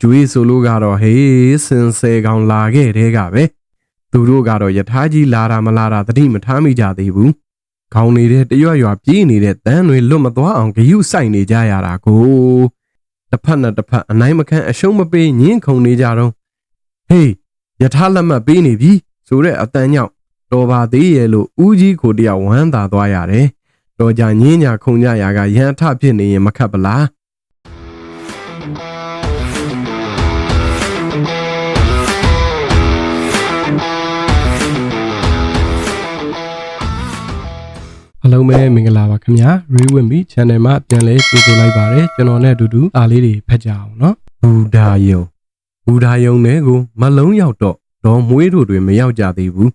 ကျွေးဆိုလို့ကတော့ဟေးစင်ဆဲကောင်လာခဲ့တဲ့ကပဲသူတို့ကတော့ယထာကြီးလာတာမလာတာသတိမထားမိကြသေးဘူးခေါင်းနေတဲ့တရွရွပြေးနေတဲ့တန်းတွေလွတ်မသွားအောင်ဂယုစိုက်နေကြရတာကိုတစ်ဖက်နဲ့တစ်ဖက်အနိုင်မခံအရှုံးမပေးညင်းခုန်နေကြတော့ဟေးယထာလက်မှတ်ပေးနေပြီဆိုတဲ့အတန်းကြောင့်တော်ပါသေးရဲ့လို့ဦးကြီးကိုတယောက်ဝမ်းသာသွားရတယ်တော်ကြညင်းညာခုန်ကြရာကရန်ထဖြစ်နေရင်မခတ်ပလား အားလုံးပဲမင်္ဂလာပါခင်ဗျာ Rewin Me Channel မှာပြန်လဲကြိုဆိုလိုက်ပါတယ်ကျွန်တော်နဲ့အတူတူအားလေးတွေဖတ်ကြအောင်နော်ဘူဒာယုံဘူဒာယုံနဲ့ကိုမလုံးရောက်တော့ဒေါ်မွေးတို့တွေမရောက်ကြသေးဘူး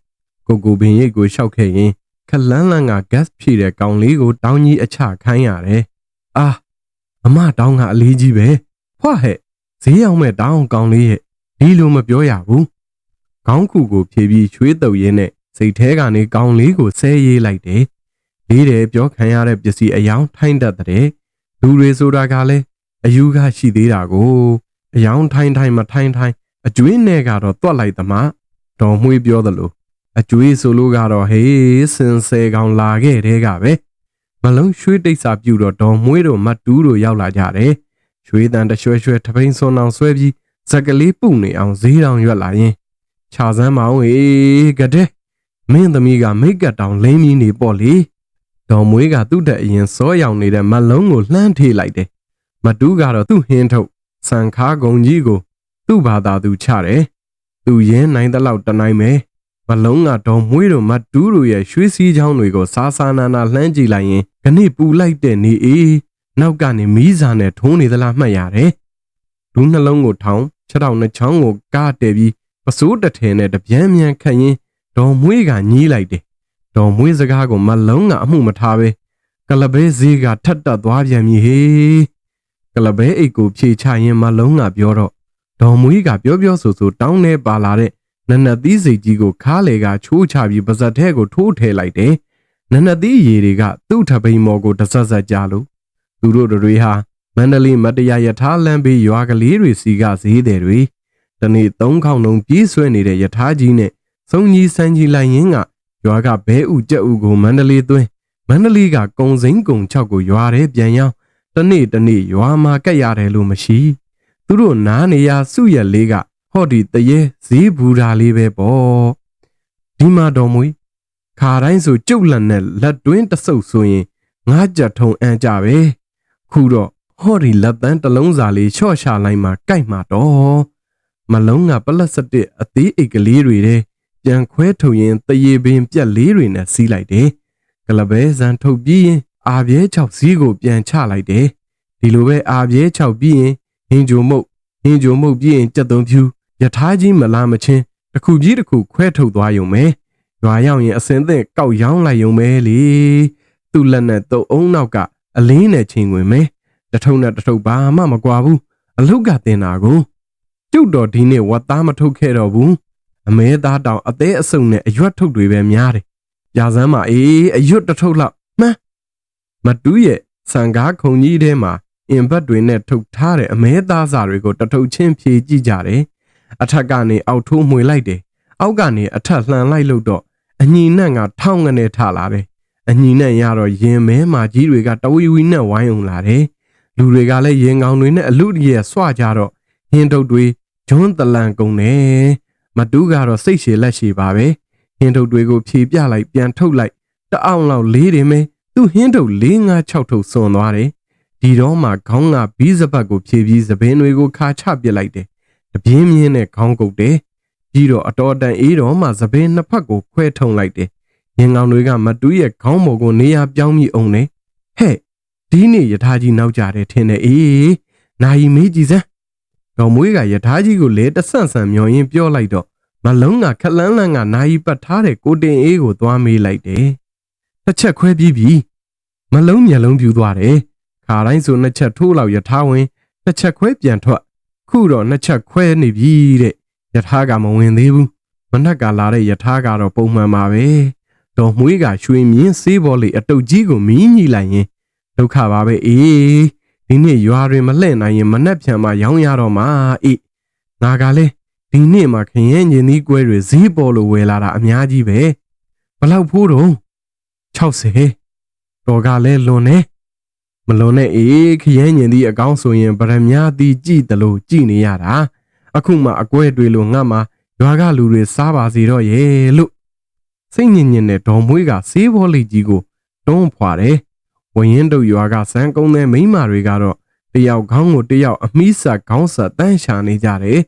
ကိုကိုပင်ရိတ်ကိုရှောက်ခဲ့ရင်ခလန်းလန်းက gas ဖြည့်တဲ့ကောင်လေးကိုတောင်းကြီးအချခိုင်းရတယ်အာအမတောင်းကအလေးကြီးပဲဖွားဟဲ့ဈေးရောက်မဲ့တောင်းကောင်လေးရဲ့ဒီလိုမပြောရဘူးခေါင်းခုကိုဖြည့်ပြီးချွေးတုပ်ရင်းနဲ့စိတ်ထဲကနေကောင်လေးကိုဆဲရေးလိုက်တယ် လေးတယ်ပြောခံရတဲ့ပစ္စည်းအယောင်ထိုင်းတတ်တဲ့လူတွေဆိုတာကလည်းအယူကရှိသေးတာကိုအယောင်ထိုင်းထိုင်းမထိုင်းထိုင်းအကျွေးနဲ့ကတော့တွက်လိုက်သမားတော်မွေးပြောသလိုအကျွေးဆိုလို့ကတော့ဟေးစင်ဆဲကောင်လာခဲ့တဲ့ကပဲမလုံးရွှေတိတ်စာပြူတော့တော်မွေးတို့မတ်တူးတို့ရောက်လာကြတယ်ရွှေတန်တရွှဲရွှဲထပိန်စွန်အောင်ဆွဲပြီးဇက်ကလေးပုနေအောင်ဈေးတောင်ရွက်လာရင်ခြာစမ်းမအောင်ဟေးကတဲ့မင်းသမီးကမိတ်ကတ်တောင်လိမ့်မီနေပေါ့လေ ဒေါ်မွေးကသူ့တဲ့အရင်စောရောက်နေတဲ့မလုံးကိုလှမ်းထေးလိုက်တယ်။မတူးကတော့သူ့ဟင်းထုတ်စံခါကုံကြီးကို သူ့ဘာသာသူချတယ်။သူရင်းနိုင်တဲ့လောက်တနိုင်မယ်။မလုံးကဒေါ်မွေးတို့မတူးတို့ရဲ့ရွှေစည်းချောင်းတွေကိုစားစားနာနာလှမ်းကြည့်လိုက်ရင်ခဏပူလိုက်တဲ့နေအေးနောက်ကနေမီးစာနဲ့ထုံးနေသလားမှတ်ရတယ်။လူနှလုံးကိုထောင်ခြေထောက်နှချောင်းကိုကားတဲပြီးပစိုးတစ်ထည်နဲ့တပြန်းမြန်ခတ်ရင်ဒေါ်မွေးကညီးလိုက်တယ် ဒေါ်မွေးစကားကိုမလုံးကအမှုမထားပဲကလဘဲဈေးကထတ်တက်သွားပြန်ပြီဟေးကလဘဲအိတ်ကိုဖြေချရင်မလုံးကပြောတော့ဒေါ်မွေးကပြောပြောဆိုဆိုတောင်းနေပါလာတဲ့နနက်သီးစိတ်ကြီးကိုခါလေကချိုးချပြီးပါဇက်ထဲကိုထိုးထည့်လိုက်တယ်နနက်သီးရေတွေကသူ့ထပိန်မော်ကိုတဆတ်ဆက်ကြလို့သူတို့တွေဟာမန္တလေးမတရားယထာလမ်းဘေးရွာကလေးတွေစီကဈေးတယ်တွေတနေ့သုံးခေါင်လုံးပြေးဆွဲနေတဲ့ယထာကြီးနဲ့စုံကြီးစန်းကြီးလိုက်ရင်းက ရွာကဘဲဥကြက်ဥကိုမန္တလေးသွင်းမန္တလေးကကုံစိမ့်ကုံ6ကိုရွာထဲပြန်ရောက်တနေ့တနေ့ရွာမှာကက်ရတယ်လို့မရှိသူတို့နားနေရစုရက်လေးကဟော့ဒီတရေဈေးဘူတာလေးပဲပေါ့ဒီမှာတော်မွေခါတိုင်းဆိုကျုပ်လက်နဲ့လက်တွင်းတဆုပ်ဆိုရင်ငါးကြက်ထုံအန်းကြပဲခုတော့ဟော့ဒီလက်တန်းတစ်လုံးစာလေးချော့ချလိုက်မှကြိုက်မှာတော့မလုံးကပလက်စတစ်အသေးအိတ်ကလေးတွေတဲ့ ပြန်ခွဲထုတ်ရင်တရေပင်ပြက်လေးတွေနဲ့စီးလိုက်တယ်။ကလဘဲဇန်ထုတ်ပြီးရင်အာပြဲ6စီးကိုပြန်ချလိုက်တယ်။ဒီလိုပဲအာပြဲ6ပြီးရင်ဟင်းဂျိုမုတ်ဟင်းဂျိုမုတ်ပြီးရင်ကြက်သွန်ဖြူယထာကြီးမလားမချင်းတစ်ခုပြီးတစ်ခုခွဲထုတ်သွားရုံပဲ။ရွာရောက်ရင်အစင်သင့်ကောက်ရောင်းလိုက်ရုံပဲလေ။သူ့လက်နဲ့တုပ်အုံနောက်ကအလင်းနဲ့ချင်းဝင်မယ်။တထုံနဲ့တထုပ်ဘာမှမကွာဘူး။အလုတ်ကတင်တာကိုကျုပ်တော်ဒီနေ့ဝတ်သားမထုတ်ခဲ့တော့ဘူး။ အမဲသားတောင်အသေးအစုံနဲ့အရွက်ထုတ်တွေပဲများတယ်။ရာစမ်းမအေးအရွက်တစ်ထုပ်လောက်မှန်းမတူးရဲ့စံကားခုံကြီးထဲမှာအင်ဘတ်တွေနဲ့ထုတ်ထားတဲ့အမဲသားစာတွေကိုတထုပ်ချင်းဖြေကြည့်ကြတယ်။အထက်ကနေအောက်ထိုးမှွေလိုက်တယ်။အောက်ကနေအထက်လှန်လိုက်လို့တော့အညီနဲ့ကထောင်းငနဲ့ထလာတယ်။အညီနဲ့ရတော့ရင်မဲမာကြီးတွေကတဝီဝီနဲ့ဝိုင်းအောင်လာတယ်။လူတွေကလည်းရင်ကောင်တွေနဲ့အလူတရဆွကြတော့ဟင်းတုပ်တွေဂျွန်းတလန်ကုန်တယ်။ မတူးကတော့စိတ်ရှည်လက်ရှည်ပါပဲဟင်းထုတ်တွေကိုဖြေပြလိုက်ပြန်ထုတ်လိုက်တအောင်လောက်လေးတယ်မဲသူ့ဟင်းထုတ်၄၅၆ထုတ်စွန်သွားတယ်ဒီတော့မှခေါင်းကဘီးစပတ်ကိုဖြေပြီးသပင်းတွေကိုခါချပစ်လိုက်တယ်တပြင်းမြင်းနဲ့ခေါင်းကုတ်တယ်ပြီးတော့အတော်တန်အေးတော့မှသပင်းနှစ်ဖက်ကိုခွဲထုံလိုက်တယ်ရင်ကောင်တွေကမတူးရဲ့ခေါင်းပေါ်ကိုနေရာပြောင်းပြီးအောင်တယ်ဟဲ့ဒီနေ့ယထာကြီးနောက်ကြတယ်ထင်တယ်အေးနိုင်မေးကြည့်စမ်း တော်မွေးကယထာကြီးကိုလဲတဆန့်ဆန့်မျောရင်းပြောလိုက်တော့မလုံးကခလန်းလန်းကနိုင်ပတ်ထားတဲ့ကိုတင်အေးကိုသွားမေးလိုက်တယ်။တစ်ချက်ခွဲပြီးပြီ။မလုံးမျက်လုံးပြူသွားတယ်။ခါတိုင်းဆိုနှစ်ချက်ထိုးလောက်ယထာဝင်တစ်ချက်ခွဲပြန်ထွက်ခုတော့နှစ်ချက်ခွဲနေပြီတဲ့။ယထာကမဝင်သေးဘူး။မနက်ကလာတဲ့ယထာကတော့ပုံမှန်ပါပဲ။တော်မွေးကရွှေမြင်းစေးဘော်လေးအတုတ်ကြီးကိုမီးညှိလိုက်ရင်ဒုက္ခပါပဲအေး ဒီနေ့ရွာတွေမလှည့်နိုင်ရင်မနှက်ဖြန်မှရောင်းရတော့မှာအေးငါကလည်းဒီနေ့မှခရင်ကျင်သီးကွဲတွေဈေးပေါ်လို့ဝယ်လာတာအများကြီးပဲဘလောက်ဖိုးတော့60တော်ကလည်းလွန်နေမလွန်နဲ့အေးခရင်ကျင်သီးအကောင်းဆိုရင်ဗရမ ्या သီးကြည့်တယ်လို့ကြည့်နေရတာအခုမှအကွဲတွေလို့ငါမှရွာကလူတွေစားပါစီတော့ရဲ့လို့စိတ်ညစ်ညစ်နဲ့ဒေါ်မွေးကဆေးဘောလေးကြီးကိုတွန်းဖွာတယ် ဝရင်တို့ရွာကစမ်းကုန်းတဲ့မိန်းမတွေကတော့တယောက်ခေါင်းကိုတယောက်အမိဆက်ခေါင်းဆက်တန်းရှာနေကြတယ်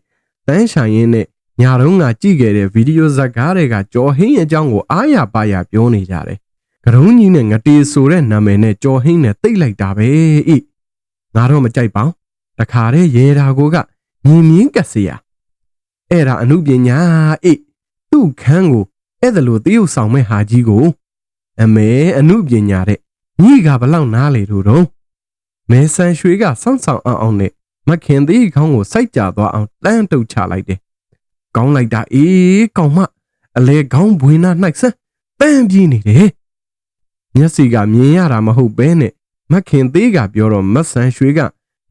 တန်းရှာရင်းနဲ့ညာတုန်းကကြည့်ခဲ့တဲ့ဗီဒီယိုဇာတ်ကားတွေကကြော်ဟင်းအကြောင်းကိုအားရပါရပြောနေကြတယ်ကရုံးကြီးနဲ့ငတေဆိုတဲ့နာမည်နဲ့ကြော်ဟင်းနဲ့တိတ်လိုက်တာပဲဣငါတော့မကြိုက်ပါဘူးတခါတည်းရေတာကိုကမြင်မြင်ကက်စရာအဲ့ဒါအမှုပညာဣသူ့ခန်းကိုအဲ့ဒါလိုတရုပ်ဆောင်မဲ့ဟာကြီးကို အမေအမှုပညာတဲ့ ညီကဘလောက်နားလေတို့တော့မဲဆန်ရွှေကစောင့်ဆောင်အောင်အောင်နဲ့မခင်သေးခေါင်းကိုစိုက်ကြသွားအောင်တန်းတုတ်ချလိုက်တယ်။ကောင်းလိုက်တာအေးကောင်မအလဲခေါင်းဘွေနာနှိုက်ဆန်းပန်းပြေးနေတယ်။မျက်စိကမြင်ရတာမဟုတ်ဘဲနဲ့မခင်သေးကပြောတော့မဆန်ရွှေက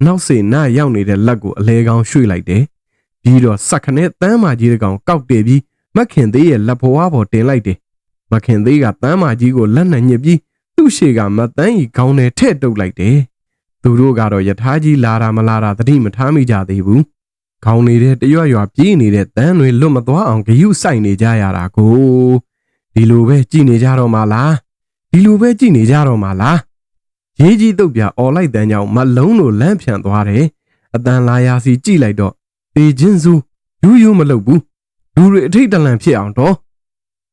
နောက်စေနာရောက်နေတဲ့လက်ကိုအလဲခေါင်းရွှေ့လိုက်တယ်။ပြီးတော့စက်ခနဲ့တန်းမာကြီးတကောင်ကောက်တယ်ပြီးမခင်သေးရဲ့လက်ဖွားပေါ်တင်လိုက်တယ်။မခင်သေးကတန်းမာကြီးကိုလက်နဲ့ညစ်ပြီး သူ့ရှေကမတန်းကြီးခေါင်းနဲ့ထဲ့တုပ်လိုက်တယ်။သူတို့ကတော့ယထာကြီးလာတာမလာတာသတိမထားမိကြသေးဘူး။ခေါင်းနေတဲ့တရွရွပြေးနေတဲ့တန်းတွေလွတ်မသွားအောင်ဂယုစိုက်နေကြရတာကိုဒီလိုပဲကြည်နေကြတော့မှလားဒီလိုပဲကြည်နေကြတော့မှလားရေးကြီးတုတ်ပြអော်လိုက်တန်းကြောင့်မလုံးတို့လန့်ဖြန့်သွားတယ်အတန်လာရာစီကြည့်လိုက်တော့တေချင်းစုယူးယူးမလုပ်ဘူးလူတွေအထိတ်တလန့်ဖြစ်အောင်တော့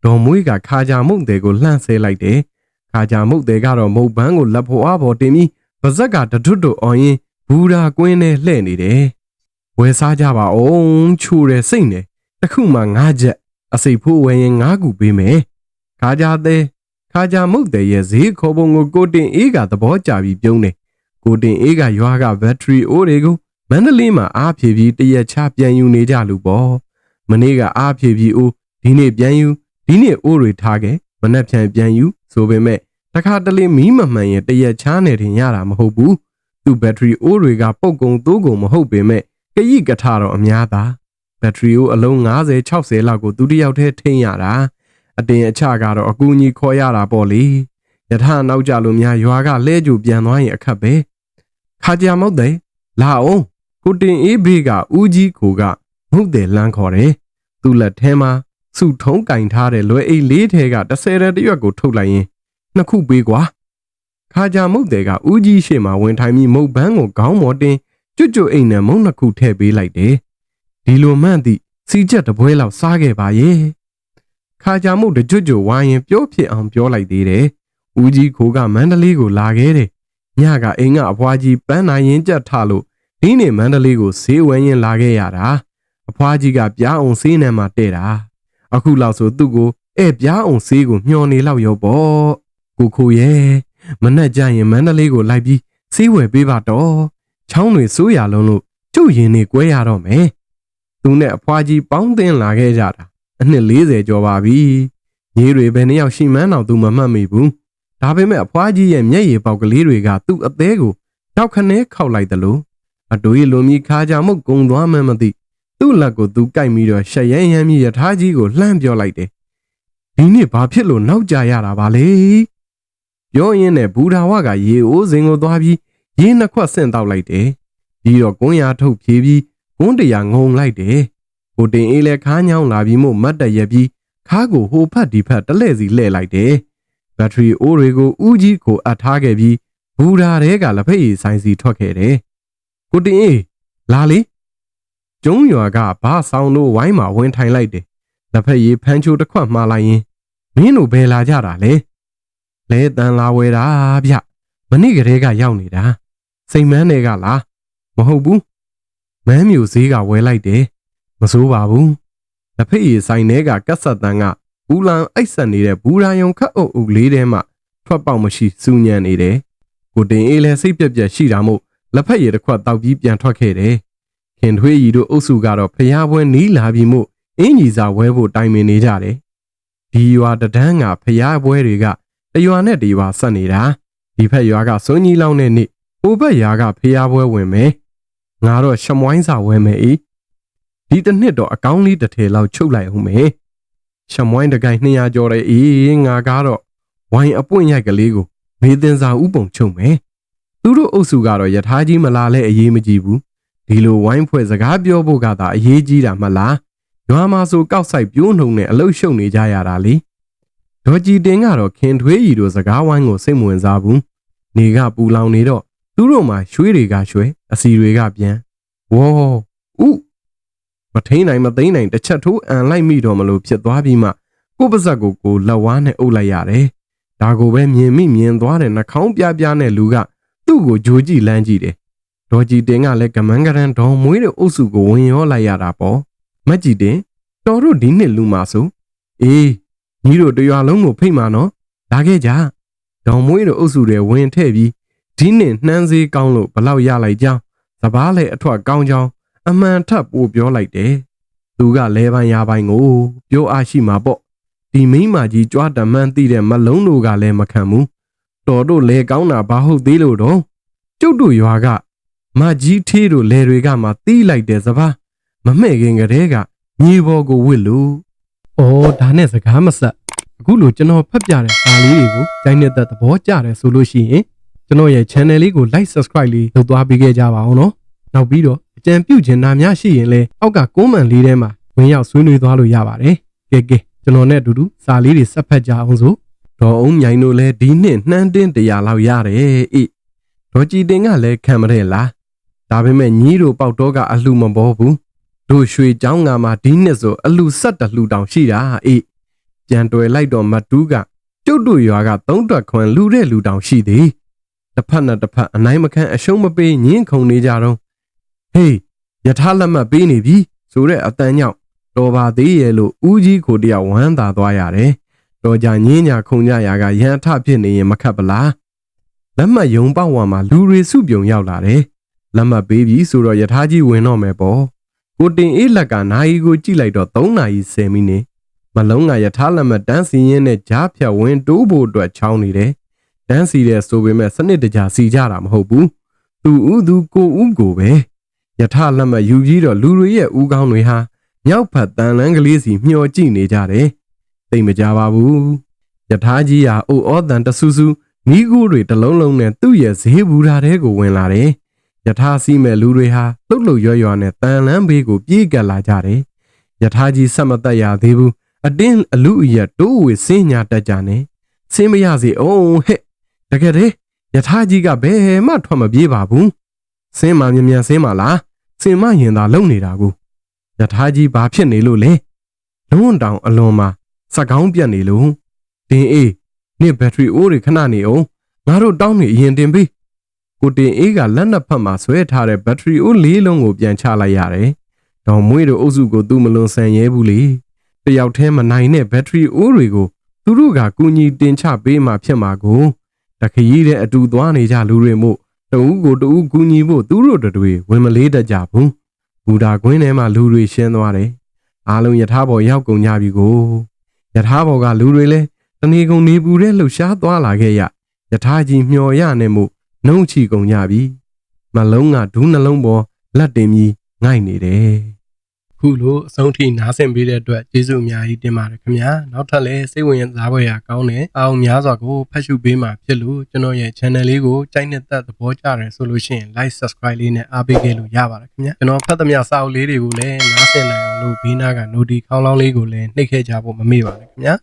ဒေါ်မွေးကခါကြမုံတယ်ကိုလှန့်ဆဲလိုက်တယ် ခါကြမုတ်တယ်ကတော့မုတ်ပန်းကိုလက်ဖို့အားပေါ်တင်ပြီးပါဇက်ကတထွတ်တို့အောင်ရင်ဘူရာကွင်းနဲ့လှဲ့နေတယ်ဝယ်စားကြပါအောင်ချူတယ်စိတ်နေတခုမှငါးချက်အစိတ်ဖိုးဝယ်ရင်ငါးခုပေးမယ်ခါကြတဲ့ခါကြမုတ်တယ်ရဲ့ဈေးခေါ်ပုံကိုကိုတင်အေးကသဘောကျပြီးပြုံးတယ်ကိုတင်အေးကရွာကဘက်ထရီအိုးတွေကိုမန္တလေးမှာအားဖြည့်ပြီးတရက်ချပြန်ယူနေကြလူပေါ့မနေ့ကအားဖြည့်ပြီးအိုးဒီနေ့ပြန်ယူဒီနေ့အိုးတွေထားခဲ့မနှက်ဖြန်ပြန်ယူ ဆိုပေမဲ့တခါတလေမီးမမှန်ရင်တရက်ချားနေတင်ရတာမဟုတ်ဘူးသူ့ဘက်ထရီအိုးတွေကပုတ်ကုံသိုးကုံမဟုတ်ပေမဲ့ခရီးကထတော့အများသားဘက်ထရီအိုးအလုံး90 60လောက်ကိုသူတယောက်တည်းထိန်းရတာအတင်အချကတော့အကူအညီခေါ်ရတာပေါ့လေယထာနောက်ကြလို့များရွာကလဲကြူပြန်သွားရင်အခက်ပဲခါကြမုတ်တယ်လာအောင်ကိုတင်အေးဘေးကဦးကြီးကိုကမုတ်တယ်လမ်းခေါ်တယ်သူ့လက်ထဲမှာ စုထုံးကင်ထားတဲ့လွယ်အိတ်လေးထဲက30ရဲတရွက်ကိုထုတ်လိုက်ရင်နှစ်ခုပေးကွာခါကြမုတ်တယ်ကဦးကြီးရှေ့မှာဝင်ထိုင်ပြီးမုတ်ပန်းကိုခေါင်းမော်တင်ကျွတ်ကျွတ်အိမ်နဲ့မုံနှစ်ခုထည့်ပေးလိုက်တယ်ဒီလိုမှန်သည့်စီချက်တပွဲလောက်စားခဲ့ပါရဲ့ခါကြမုတ်တကျွတ်ကျွတ်ဝိုင်းရင်ပြောဖြစ်အောင်ပြောလိုက်သေးတယ်ဦးကြီးခိုးကမန္တလေးကိုလာခဲ့တယ်ညကအိမ်ကအဖွားကြီးပန်းနိုင်ရင်ကြက်ထလို့ဒီနေ့မန္တလေးကိုဈေးဝယ်ရင်လာခဲ့ရတာအဖွားကြီးကပြားအောင်ဈေးနဲ့မှတဲ့တာ အခုလောက်ဆိုသူ့ကိုဧပြားအောင်ဈေးကိုမျှော်နေလောက်ရောပေါ့ကိုခိုရဲ့မနှက်ကြရင်မန္တလေးကိုလိုက်ပြီးစီးဝယ်ပေးပါတော့ချောင်းတွေစိုးရလုံးလို့ကျုပ်ရင်နေကွဲရတော့မယ်သူနဲ့အဖွားကြီးပေါင်းတင်လာခဲ့ကြတာအနှစ်40ကျော်ပါပြီညီတွေဘယ်နှယောက်ရှိမှန်းတော့သူမမှတ်မိဘူးဒါပေမဲ့အဖွားကြီးရဲ့မျက်ရည်ပေါက်ကလေးတွေကသူ့အသေးကိုတောက်ခနဲခောက်လိုက်တယ်လို့အတူရီလိုမီခါကြမှုကုံသွားမှန်းမသိ သူ့လက်ကိုသူကြိုက်ပြီးတော့ရှက်ရမ်းရမ်းမြည်ရထားကြီးကိုလှမ်းပြောလိုက်တယ်ဒီနေ့ဘာဖြစ်လို့နောက်ကြရတာပါလဲပြောရင်းနဲ့ဘူဒါဝကရေအိုးစင်ကိုသွားပြီးရေနှစ်ခွက်ဆင့်တောက်လိုက်တယ်ပြီးတော့ကွန်းရာထုတ်ဖြေးပြီးကွန်းတရာငုံလိုက်တယ်ကိုတင်အေးလဲခါးညောင်းလာပြီးမို့မတ်တရက်ပြီးခါးကိုဟိုဖက်ဒီဖက်တလဲစီလှဲ့လိုက်တယ်ဘက်ထရီအိုးတွေကိုဦးကြီးကိုအပ်ထားခဲ့ပြီးဘူဒါတဲကလက်ဖက်ရည်ဆိုင်စီထွက်ခဲ့တယ်ကိုတင်အေးလာလေ ကျုံးရွာကဘာဆောင်တို့ဝိုင်းမှာဝင်ထိုင်လိုက်တယ်လက်ဖက်ရည်ဖန်းချိုးတစ်ခွက်မှားလိုက်ရင်မင်းတို့ဘယ်လာကြတာလဲလဲတန်လာဝဲတာဗျမနေ့ကလေးကရောက်နေတာစိတ်မန်းတွေကလားမဟုတ်ဘူးမန်းမျိုးဈေးကဝဲလိုက်တယ်မစိုးပါဘူးလက်ဖက်ရည်ဆိုင်ထဲကကက်ဆက်တန်းကဘူးလန်အိုက်ဆက်နေတဲ့ဘူရာယုံခတ်အုပ်အုပ်လေးထဲမှာထွက်ပေါက်မရှိစူးညံနေတယ်ကိုတင်အေးလဲစိတ်ပြက်ပြက်ရှိတာမို့လက်ဖက်ရည်တစ်ခွက်တောက်ပြီးပြန်ထွက်ခဲ့တယ် ခင်ထွေးရီတို့အုပ်စုကတော့ဖျားပွဲနီးလာပြီးမို့အင်းကြီးစာဝဲဖို့တိုင်ပင်နေကြတယ်ဒီရွာတဒန်းကဖျားပွဲတွေကတရွာနဲ့တရွာဆက်နေတာဒီဖက်ရွာကစွန်းကြီးလောင်းတဲ့နေ့ဟိုဘက်ရာကဖျားပွဲဝင်မယ်ငါတော့ရှမွိုင်းစာဝဲမယ်ဤဒီတစ်နှစ်တော့အကောင်းလေးတစ်ထည်လောက်ချုပ်လိုက်အောင်မယ်ရှမွိုင်းတကိုင်200ကျော်တဲ့အေးငါကတော့ဝိုင်းအပွင့်ရိုက်ကလေးကိုမေးတင်စာဥပုံချုပ်မယ်သူတို့အုပ်စုကတော့ယထာကြီးမလာလဲအေးမကြည့်ဘူး ဒီလိုဝိုင်းဖွဲ့စကားပြောဖို့ကသာအရေးကြီးတာမလားရွာမှာဆိုကောက်ဆိုင်ပြိုးနှုံနဲ့အလုတ်ရှုံနေကြရတာလေဒေါ်ကြည်တင်ကတော့ခင်ထွေးရီတို့စကားဝိုင်းကိုစိတ်မဝင်စားဘူးနေကပူလောင်နေတော့သူတို့မှရွှေတွေကရွှဲအစီတွေကပြန်ဝေါဥမထိန်နိုင်မသိမ်းနိုင်တစ်ချက်ထိုးအန်လိုက်မိတော့မလို့ဖြစ်သွားပြီးမှကိုယ့်ပါဇက်ကိုကိုလက်ဝါးနဲ့အုပ်လိုက်ရတယ်ဒါကိုပဲမြင်မိမြင်သွားတဲ့နှာခေါင်းပြပြနဲ့လူကသူ့ကိုဂျိုးကြည့်လန်းကြည့်တယ် ဒေါ်ကြည်တင်ကလည်းကမန်းကရန်ဒေါ်မွေးတဲ့အုပ်စုကိုဝင်ရောလိုက်ရတာပေါ့မက်ကြည်တင်တော်တို့ဒီနှစ်လူမှာဆိုအေးညီတို့တရွာလုံးကိုဖိတ်မှာနော်လာခဲ့ကြဒေါ်မွေးတို့အုပ်စုတွေဝင်ထည့်ပြီးဒီနှစ်နှမ်းစေးကောင်းလို့ဘလောက်ရလိုက်ကြောင်းစပားလေအထွက်ကောင်းကြောင်းအမှန်ထပ်ပို့ပြောလိုက်တယ်သူကလဲပိုင်းရပိုင်းကိုပြောအားရှိမှာပေါ့ဒီမိန်းမကြီးကြွားတမန်သိတဲ့မလုံးတို့ကလည်းမခံဘူးတော်တို့လဲကောင်းတာဘာဟုတ်သေးလို့တော့ကျုပ်တို့ရွာက မကြီးသေးတို့လဲတွေကမှတီးလိုက်တဲ့စပားမမဲ့ခင်ကတည်းကညီဘော်ကိုဝစ်လို့ဩဒါနဲ့စကားမဆက်အခုလိုကျွန်တော်ဖတ်ပြတဲ့စာလေးတွေကိုကြိုင်းနေတဲ့သဘောကျတယ်ဆိုလို့ရှိရင်ကျွန်တော်ရဲ့ channel လေးကို like subscribe လေးလုပ်သွားပေးခဲ့ကြပါအောင်နော်နောက်ပြီးတော့အကြံပြုချင်တာများရှိရင်လည်းအောက်က comment လေးထဲမှာဝင်ရောက်ဆွေးနွေးသွားလို့ရပါတယ်ကဲကဲကျွန်တော်နဲ့အတူတူစာလေးတွေဆက်ဖတ်ကြအောင်ဆိုဒေါ်အောင်မြိုင်တို့လည်းဒီနှစ်နှမ်းတင်း100လောက်ရတယ်အေးဒေါ်ကြည်တင်ကလည်းခံမတဲ့လား ဒါပေမဲ့ညီးတို့ပေါက်တော့ကအလှမပေါ်ဘူးတို့ရွှေเจ้าငါမှာဒီနှစ်ဆိုအလှဆက်တလှတောင်ရှိတာအေးပြန်တွယ်လိုက်တော့မတူးကကျုပ်တို့ရွာကသုံးတွက်ခွန်လူတဲ့လူတောင်ရှိသေးတစ်ဖက်နဲ့တစ်ဖက်အနိုင်မခံအရှုံးမပေးညင်းခုန်နေကြတော့ဟေးယထာလက်မှတ်ပေးနေပြီဆိုတဲ့အတန်ကြောင့်တော်ပါသေးရဲ့လို့ဦးကြီးကိုတယောက်ဝမ်းသာသွားရတယ်တော်ကြညင်းညာခုန်ကြရာကရန်ထဖြစ်နေရင်မခတ်ပလားလက်မှတ်ယုံပေါဝါမှာလူတွေစုပြုံရောက်လာတယ် လက်မှတ်ပေးပြီဆိုတော့ယထာကြီးဝင်တော့မယ်ပေါ့ကိုတင်အေးလက်ကနိုင်ကိုကြည့်လိုက်တော့3နာရီ10မိနစ်မလုံးကယထာလက်မှတ်တန်းစီရင်နဲ့ကြားဖြတ်ဝင်တိုးဖို့အတွက်ချောင်းနေတယ်တန်းစီတဲ့ဆိုပေမဲ့စနစ်တကျစီကြတာမဟုတ်ဘူးသူဥသူကိုဥကိုပဲယထာလက်မှတ်ယူပြီးတော့လူတွေရဲ့ဥကောင်းတွေဟာမြောက်ဖက်တန်လန်းကလေးစီမျှော်ကြည့်နေကြတယ်သိမကြပါဘူးယထာကြီးဟာအိုဩတန်တဆူဆူမိကူတွေတလုံးလုံးနဲ့သူ့ရဲ့ဈေးဘူးဓာတဲကိုဝင်လာတယ် ယထာစီးမဲ့လူတွေဟာလှုပ်လှုပ်ရွရွနဲ့တန်လန်းဘေးကိုပြေးကပ်လာကြတယ်ယထာကြီးဆက်မသက်ရသေးဘူးအတင်းအလူအရက်တိုးဝေစင်းညာတက်ကြနဲ့ဆင်းမရစေအောင်ဟဲ့တကယ်တည်းယထာကြီးကဘယ်မှထွက်မပြေးပါဘူးဆင်းမမြ мян ဆင်းမလားဆင်းမရင်သာလုံနေတာကိုယထာကြီးဘာဖြစ်နေလို့လဲလုံးတောင်အလွန်မှာစက်ကောင်းပြတ်နေလို့ဒင်းအေးနေ့ဘက်ထရီအိုးတွေခဏနေအောင်ငါတို့တောင်းနေအရင်တင်ပေး ကိုတင်အေးကလက်နှစ်ဖက်မှာဆွဲထားတဲ့ဘက်ထရီအိုးလေးလုံးကိုပြန်ချလိုက်ရတယ်ဒေါ်မွေးတို့အုပ်စုကိုသူ့မလွန်ဆန်ရဲဘူးလေတယောက်တည်းမနိုင်တဲ့ဘက်ထရီအိုးတွေကိုသူတို့ကကူညီတင်ချပေးမှဖြစ်မှာကိုတခရီးတဲ့အတူသွားနေကြလူတွေမို့တဦးကိုတဦးကူညီဖို့သူတို့တွေဝင်မလေးတတ်ကြဘူးဘူတာကွင်းထဲမှာလူတွေရှင်းသွားတယ်အားလုံးယထာဘော်ရောက်ကုန်ကြပြီကိုယထာဘော်ကလူတွေလဲတနေကုန်နေပူတဲ့လှုပ်ရှားသွားလာခဲ့ရယထာကြီးမျော်ရနေမှု နှုံချီကုန်ကြပြီမလုံးကဒူးနှလုံးပေါ်လက်တင်ပြီးငိုက်နေတယ်ခုလိုအဆုံးထိနားဆင်ပေးတဲ့အတွက်ကျေးဇူးအများကြီးတင်ပါတယ်ခင်ဗျာနောက်ထပ်လည်းစိတ်ဝင်စားဖွယ်ရာကောင်းတဲ့အောင်များစွာကိုဖတ်ရှုပေးမှာဖြစ်လို့ကျွန်တော်ရဲ့ channel လေးကိုကြိုက်နေတဲ့သဘောကျတယ်ဆိုလို့ရှိရင် like subscribe လေးနဲ့အားပေးခဲ့လို့ရပါတယ်ခင်ဗျာကျွန်တော်ဖတ်သမျှစာအုပ်လေးတွေကိုလည်းနားဆင်နိုင်အောင်လို့ဘေးနားက notification ခေါင်းလောင်းလေးကိုလည်းနှိပ်ခဲ့ကြဖို့မမေ့ပါနဲ့ခင်ဗျာ